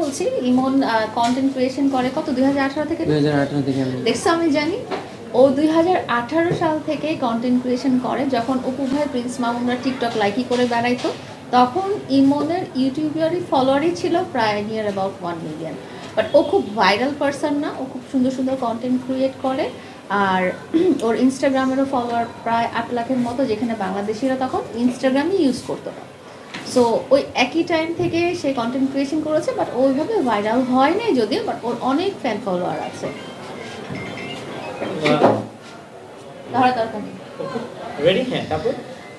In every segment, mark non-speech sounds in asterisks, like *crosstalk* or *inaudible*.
বলছি ইমন content creation করে কত দুই হাজার আঠারো থেকে? আমি। দেখছ আমি জানি। ও দুই হাজার আঠারো সাল থেকে কন্টেন্ট ক্রিয়েশন করে যখন অপু ভাই প্রিন্স মামুনরা টিকটক লাইকি করে বেড়াইতো তখন ইমনের ইউটিউবারই ফলোয়ারই ছিল প্রায় near about one million but ও খুব ভাইরাল পারসন না ও খুব সুন্দর সুন্দর কন্টেন্ট ক্রিয়েট করে আর *clears throat* ওর ইনস্টাগ্রামেরও ফলোয়ার প্রায় আট লাখের মতো যেখানে বাংলাদেশিরা তখন ইনস্টাগ্রামই ইউজ করতো। না সো ওই একই টাইম থেকে সে কন্টেন্ট ক্রিয়েশন করেছে বাট ওইভাবে ভাইরাল হয় নাই যদিও বাট ওর অনেক ফ্যান ফলোয়ার আছে। হ্যাঁ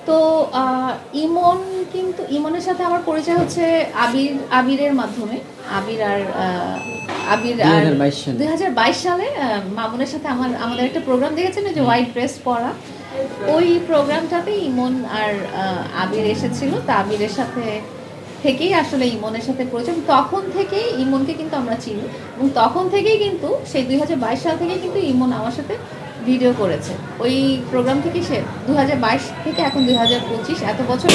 তো আহ, ইমন কিন্তু ইমনের সাথে আমার পরিচয় হচ্ছে আবির আবিরের মাধ্যমে। আবির আর আহ, আবির দুই আর হাজার বাইশ সালে। দুই হাজার বাইশ সালে আহ, মামুনের সাথে আমার আমাদের একটা প্রোগ্রাম দেখেছেন? না যে হোয়াইট ড্রেস পরা। ওই প্রোগ্রামটাতে ইমন আর আবির এসেছিল, তা আবিরের সাথে থেকেই আসলে ইমনের সাথে পরিচয় তখন থেকেই ইমনকে কিন্তু আমরা চিনি, এবং তখন থেকেই কিন্তু, সেই দুই হাজার বাইশ সাল থেকেই কিন্তু ইমন আমার সাথে ভিডিও করেছে। ওই প্রোগ্রাম থেকে সে দু হাজার বাইশ থেকে এখন দুই হাজার পঁচিশ, এত বছর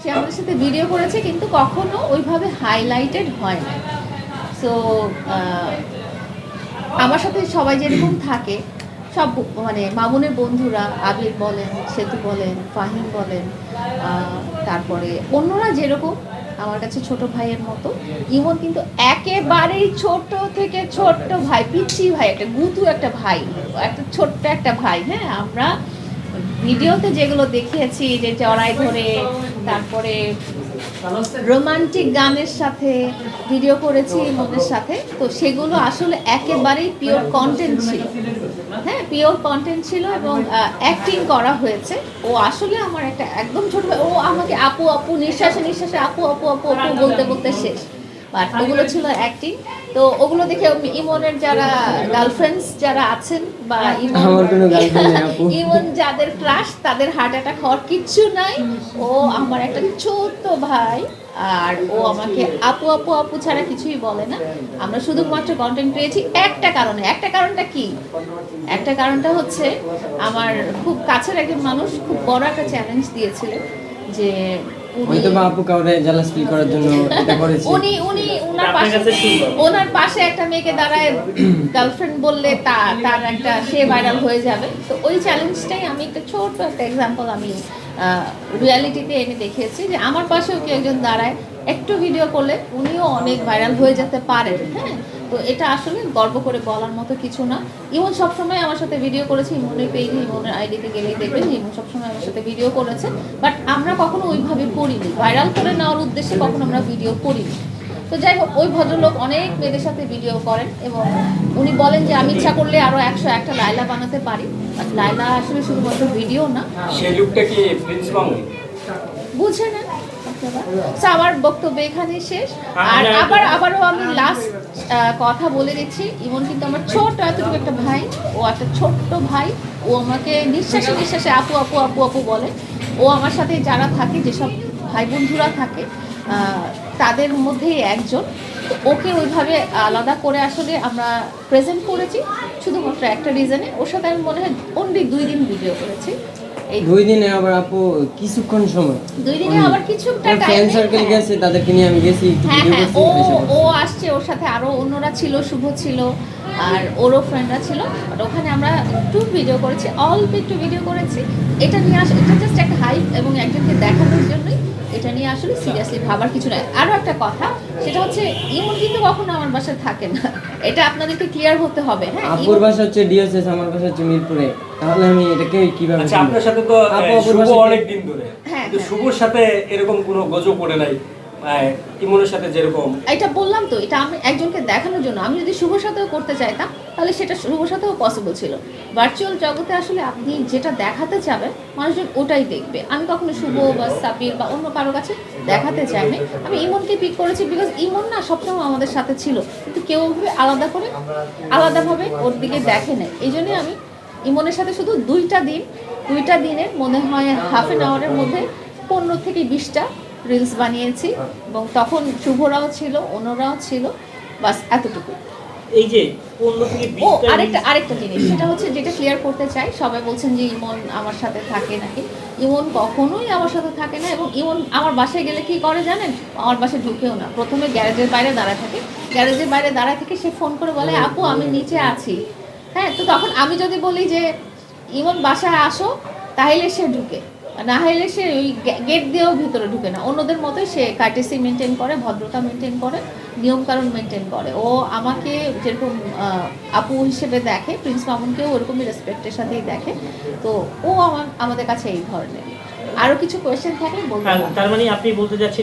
সে আমাদের সাথে ভিডিও করেছে, কিন্তু কখনো ওইভাবে হাইলাইটেড হয় না সো আমার সাথে সবাই যেরকম থাকে সব মানে মামুনের বন্ধুরা, আবির বলেন, সেতু বলেন, ফাহিম বলেন তারপরে অন্যরা যেরকম, আমার কাছে ছোট ভাইয়ের মতো। ইমন কিন্তু একেবারেই ছোট থেকে ছোট্ট ভাই পিচ্ছি ভাই, একটা গুতু একটা ভাই, একটা ছোট্ট একটা ভাই হ্যাঁ? আমরা ভিডিওতে যেগুলো দেখিয়েছি, যে চড়াই ধরে, তারপরে রোমান্টিক গানের সাথে ভিডিও করেছি ইমনের সাথে, তো সেগুলো আসলে একেবারেই পিওর কন্টেন্ট ছিল। হ্যাঁ পিওর কন্টেন্ট ছিল এবং অ্যাক্টিং করা হয়েছে। ও আসলে আমার একটা একদম ছোট ও আমাকে আপু আপু, নিঃশ্বাসে নিঃশ্বাসে আপু আপু আপু আপু বলতে বলতে শেষ। বাট ওগুলো ছিল অ্যাক্টিং তো ওগুলো দেখে ইমনের যারা গার্লফ্রেন্ডস যারা আছেন বা ইমন আপু। ইমন যাদের ক্রাশ তাদের হার্ট অ্যাটাক হওয়ার কিচ্ছু নাই। ও আমার একটা ছোট্ট ভাই আর ও আমাকে আপু আপু আপু ছাড়া কিছুই বলে না। আমরা শুধুমাত্র কন্টেন্ট পেয়েছি একটা কারণে। একটা কারণটা কি? একটা কারণটা হচ্ছে আমার খুব কাছের একজন মানুষ খুব বড় একটা চ্যালেঞ্জ দিয়েছিল যে হয়তো বা আপু কাউরে জ্বালাস ফিল করার জন্য এটা করেছে। উনি উনি ওনার পাশে ওনার পাশে একটা মেয়েকে দাঁড়ায় গার্লফ্রেন্ড বললে তা তার একটা সে ভাইরাল হয়ে যাবে। তো ওই চ্যালেঞ্জটাই আমি একটা ছোট একটা এক্সাম্পল আমি রিয়ালিটিতে এনে দেখিয়েছি যে আমার পাশেও কেউ একজন দাঁড়ায় একটু ভিডিও করলে উনিও অনেক ভাইরাল হয়ে যেতে পারেন হ্যাঁ? তো এটা আসলে গর্ব করে বলার মতো কিছু না। ইমন সবসময় আমার সাথে ভিডিও করেছে ইমনের পেজে ইমনের আইডিতে গেলেই দেখবেন ইমন সবসময় আমার সাথে ভিডিও করেছে। বাট আমরা কখনো ওইভাবে করিনি। ভাইরাল করে নেওয়ার উদ্দেশ্যে কখনো আমরা ভিডিও করিনি। তো যাই হোক ওই ভদ্রলোক অনেক মেয়েদের সাথে ভিডিও করেন এবং উনি বলেন যে আমি ইচ্ছা করলে আরও একশো একটা লাইলা বানাতে পারি। বাট লাইলা আসলে শুধুমাত্র ভিডিও না। সেই লুকটা কি বুঝে নেন So, আমার বক্তব্য এখানে শেষ। আর আবার আবারও আমি লাস্ট কথা বলে দিচ্ছি ইমন কিন্তু আমার ছোট এতটুকু একটা ভাই। ও একটা ছোট্ট ভাই। ও আমাকে নিঃশ্বাসে নিঃশ্বাসে আপু আপু আপু আপু বলে। ও আমার সাথে যারা থাকে যেসব ভাই বন্ধুরা থাকে তাদের মধ্যেই একজন। তো ওকে ওইভাবে আলাদা করে আসলে আমরা প্রেজেন্ট করেছি। শুধুমাত্র একটা রিজনে ওর সাথে আমি মনে হয় অনলি দুই দিন ভিডিও করেছি। দুই দিনে আবার আপু কিছুক্ষণ সময়। দুই দিনে আবার ফ্রেন্ড সার্কেল হ্যাঁ। গেছে তাদেরকে নিয়ে আমি গেছি হ্যাঁ হ্যাঁ ও ও আসছে ওর সাথে আরও অন্যরা ছিল শুভ ছিল আর ওরও ফ্রেন্ডরা ছিল বাট ওখানে আমরা একটু ভিডিও করেছি অল্প একটু ভিডিও করেছি। এটা নিয়ে আস এটা জাস্ট একটা হাইপ এবং একজনকে দেখানোর জন্যই এটা নিয়ে আসলে সিরিয়াসলি ভাবার কিছু নাই। আরও একটা কথা সেটা হচ্ছে ইমন কিন্তু কখনো আমার বাসায় থাকে না। এটা আপনাদেরকে ক্লিয়ার হতে হবে হ্যাঁ? আপুর বাসা হচ্ছে ডিএসএস আমার বাসা হচ্ছে মিরপুরে। তাহলে আমি এটাকে কীভাবে আচ্ছা আপনার সাথে তো শুভ অনেক দিন ধরে। হ্যাঁ, কিন্তু হ্যাঁ। শুভর সাথে এরকম কোনো গজব পড়ে নাই। ইমনের সাথে এটা বললাম তো, এটা আমি একজনকে দেখানোর জন্য। আমি যদি সাথেও করতে সেটা সাথেও পসিবল ছিল। ভার্চুয়াল জগতে আসলে আপনি যেটা দেখাতে চাবেন, মানুষজন ওটাই দেখবে। আমি কখনো শুভ বা অন্য কাছে দেখাতে চাইনি। আমি ইমনকে পিক করেছি বিকজ ইমন না আমাদের সাথে ছিল। কিন্তু কেউ আলাদা করে, আলাদাভাবে ওর দিকে দেখে নেয়। এই জন্যই আমি ইমনের সাথে শুধু দুইটা দিন, দুইটা দিনের মনে হয় হাফ এন আওয়ারের মধ্যে পনেরো থেকে বিশটা রিলস বানিয়েছি এবং তখন শুভরাও ছিল অন্যরাও ছিল বাস এতটুকু এই যে ও আরেকটা আরেকটা জিনিস সেটা হচ্ছে যেটা ক্লিয়ার করতে চাই সবাই বলছেন যে ইমন আমার সাথে থাকে নাকি? ইমন কখনোই আমার সাথে থাকে না এবং ইমন আমার বাসায় গেলে কি করে জানেন? আমার বাসায় ঢুকেও না। প্রথমে গ্যারেজের বাইরে দাঁড়ায় থাকে। গ্যারেজের বাইরে দাঁড়ায় থেকে সে ফোন করে বলে আপু আমি নিচে আছি। হ্যাঁ তো তখন আমি যদি বলি যে ইমন বাসায় আসো তাহলে সে ঢুকে। না হলে সে ওই গেট দিয়েও ভিতরে ঢুকে না। অন্যদের মতোই সে কার্টেসি মেনটেন করে, ভদ্রতা মেনটেন করে, নিয়মকানুন মেনটেন করে। ও আমাকে যেরকম আপু হিসেবে দেখে, প্রিন্স মামুনকেও ওরকমই রেসপেক্টের সাথেই দেখে। তো ও আমার, আমাদের কাছে এই ধরনের। আরও কিছু কোয়েশ্চেন থাকলে বলতে তার মানে আপনি বলতে যাচ্ছেন